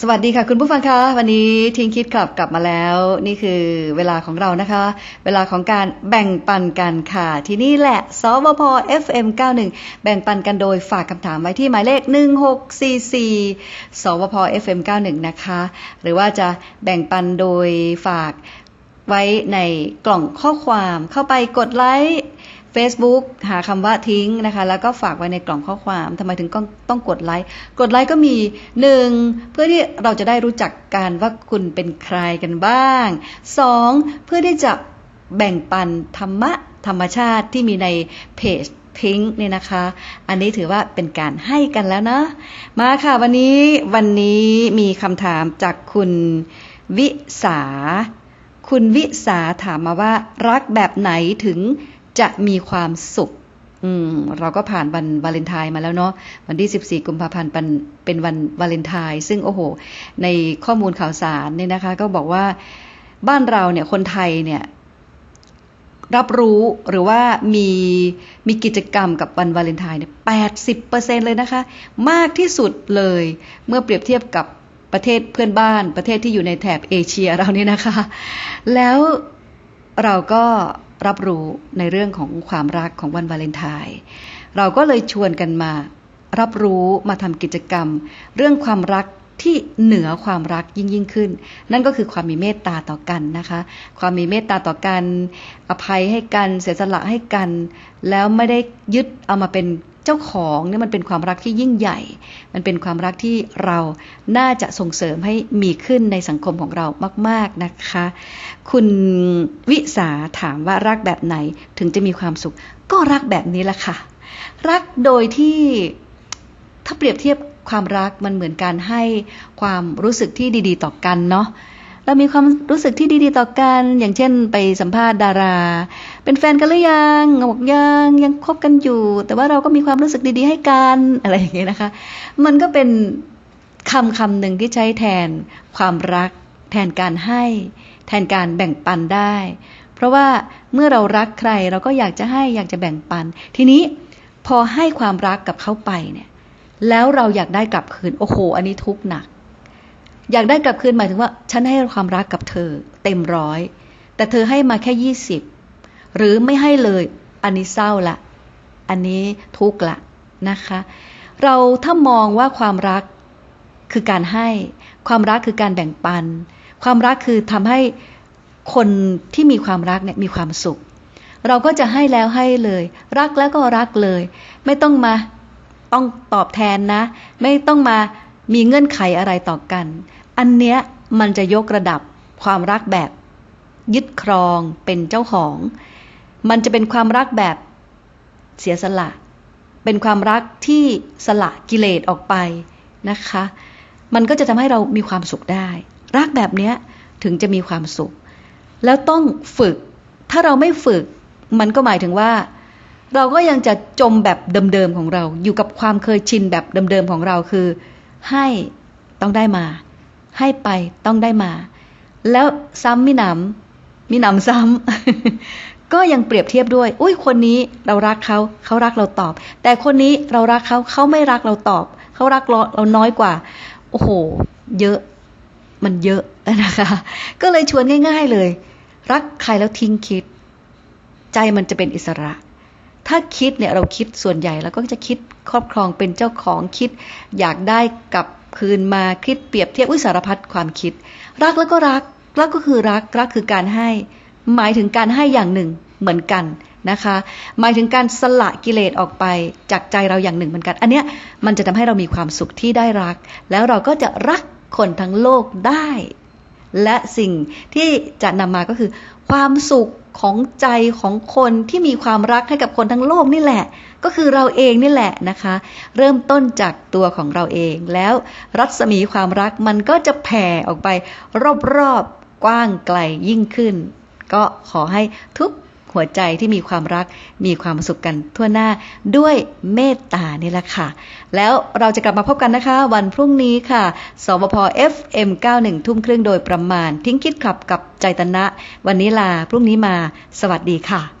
สวัสดีค่ะคุณผู้ฟังคะวันนี้ทิ้งคิดกลับกลับมาแล้ว นี่คือเวลาของเรานะคะ เวลาของการแบ่งปันกันค่ะ ที่นี่แหละสวพ FM 91 แบ่งปันกันโดยฝากคำถามไว้ที่หมายเลข 1644 สวพ FM 91 นะคะ หรือว่าจะแบ่งปันโดยฝากไว้ในกล่องข้อความเข้าไปกดไลค์ Facebook หาคำว่าทิ้งนะคะ แล้วก็ฝากไว้ในกล่องข้อความทำไมถึงต้องต้องกดไลค์กดไลค์ก็มีหนึ่งเพื่อที่เราจะได้รู้จักกันว่าคุณเป็นใครกันบ้างสองเพื่อที่จะแบ่งปันธรรมะธรรมชาติที่มีในเพจทิ้งเนี่ยนะคะ อันนี้ถือว่าเป็นการให้กันแล้วนะ มาค่ะวันนี้วันนี้มีคำถามจากคุณวิสา คุณวิสาถามมาว่ารักแบบไหนถึง จะมีความสุข อืม เราก็ผ่านวันวาเลนไทน์มาแล้วเนาะ วันที่ 14 กุมภาพันธ์เป็นวันวาเลนไทน์ ซึ่งโอ้โห ในข้อมูลข่าวสารเนี่ยนะคะ ก็บอกว่าบ้านเราเนี่ยคนไทยเนี่ยรับรู้หรือว่ามีมีกิจกรรมกับวันวาเลนไทน์เนี่ยแปดสิบเปอร์เซ็นเลยนะคะ มากที่สุดเลยเมื่อเปรียบเทียบกับประเทศเพื่อนบ้าน ประเทศที่อยู่ในแถบเอเชียเราเนี่ยนะคะ แล้วเราก็ รับรู้ในเรื่องของความรักของวันวาเลนไทน์เราก็เลยชวนกันมา รับรู้มาทำกิจกรรม เรื่องความรักที่เหนือความรักยิ่งยิ่งขึ้น นั่นก็คือความมีเมตตาต่อกันนะคะ ความมีเมตตาต่อกัน อภัยให้กัน เสียสละให้กัน แล้วไม่ได้ยึดเอามาเป็น เจ้าของเนี่ยมันเป็นความรักที่ยิ่งใหญ่ มันเป็นความรักที่เราน่าจะส่งเสริมให้มีขึ้นในสังคมของเรามาก ๆนะคะ คุณวิสาถามว่ารักแบบไหนถึงจะมีความสุข ก็รักแบบนี้แหละค่ะ รักโดยที่ถ้าเปรียบเทียบความรักมันเหมือนการให้ความรู้สึกที่ดี ๆ ต่อกันเนาะ เรามีความรู้สึกที่ดีๆต่อกัน อย่างเช่น ไปสัมภาษณ์ดารา เป็นแฟนกันหรือยังบอกยังยังคบกันอยู่ แต่ว่าเราก็มีความรู้สึกดีๆให้กันอะไรอย่างเงี้ยนะคะ มันก็เป็นคำคำหนึ่งที่ใช้แทนความรัก แทนการให้ แทนการแบ่งปันได้ เพราะว่าเมื่อเรารักใครเราก็อยากจะให้อยากจะแบ่งปัน ทีนี้พอให้ความรักกับเขาไปเนี่ย แล้วเราอยากได้กลับคืน โอ้โห อันนี้ทุกข์หนัก อยากได้กลับคืนหมายถึงว่า ฉันให้ความรักกับเธอ เต็มร้อย แต่เธอให้มาแค่ยี่สิบหรือไม่ให้เลย อันนี้เศร้าละ อันนี้ทุกข์ละนะคะ เราถ้ามองว่าความรักคือการให้ ความรักคือการแบ่งปัน ความรักคือทำให้คนที่มีความรักเนี่ยมีความสุข เราก็จะให้แล้วให้เลย รักแล้วก็รักเลย ไม่ต้องมาต้องตอบแทนนะ ไม่ต้องมา มีเงื่อนไขอะไรต่อกัน อันเนี้ยมันจะยกระดับความรักแบบ ยึดครองเป็นเจ้าของ มันจะเป็นความรักแบบเสียสละ เป็นความรักที่สละกิเลสออกไปนะคะ มันก็จะทำให้เรามีความสุขได้ รักแบบเนี้ยถึงจะมีความสุข แล้วต้องฝึก ถ้าเราไม่ฝึก มันก็หมายถึงว่า เราก็ยังจะจมแบบเดิมๆของเรา อยู่กับความเคยชินแบบเดิมๆของเราคือ ให้ต้องได้มา ให้ไปต้องได้มา แล้วซ้ำมิหนำมิหนำซ้ำก็ยังเปรียบเทียบด้วย อุ้ยคนนี้เรารักเขาเขารักเราตอบ แต่คนนี้เรารักเขาเขาไม่รักเราตอบ เขารักเราเราน้อยกว่า โอ้โห เยอะมันเยอะนะคะ ก็เลยชวนง่าย ๆเลย รักใครแล้วทิ้งคิด ใจมันจะเป็นอิสระ ถ้าคิดเนี่ยเราคิดส่วนใหญ่แล้วก็จะคิดครอบครองเป็นเจ้าของคิด อยากได้กับคืนมาคิดเปรียบเทียบวิสารพัดความคิด รักแล้วก็รัก รักก็คือรักรักคือการให้ หมายถึงการให้อย่างหนึ่งเหมือนกันนะคะ หมายถึงการสละกิเลสออกไปจากใจเราอย่างหนึ่งเหมือนกัน อันเนี้ยมันจะทำให้เรามีความสุขที่ได้รัก แล้วเราก็จะรักคนทั้งโลกได้ และสิ่งที่จะนำมาก็คือ ความสุขของใจของคนที่มีความรักให้กับคนทั้งโลกนี่แหละ ก็คือเราเองนี่แหละนะคะ เริ่มต้นจากตัวของเราเองแล้วรัศมีความรักมันก็จะแผ่ออกไปรอบๆกว้างไกลยิ่งขึ้น ก็ขอให้ทุก หัวใจที่มีความรักมีความสุขกันทั่วหน้าด้วยเมตตานี่แหละค่ะ แล้วเราจะกลับมาพบกันนะคะ วันพรุ่งนี้ค่ะสบพ FM 91 ทุ่มครึ่งโดยประมาณทิ้งคิดขับกับใจตนะ วันนี้ลาพรุ่งนี้มา สวัสดีค่ะ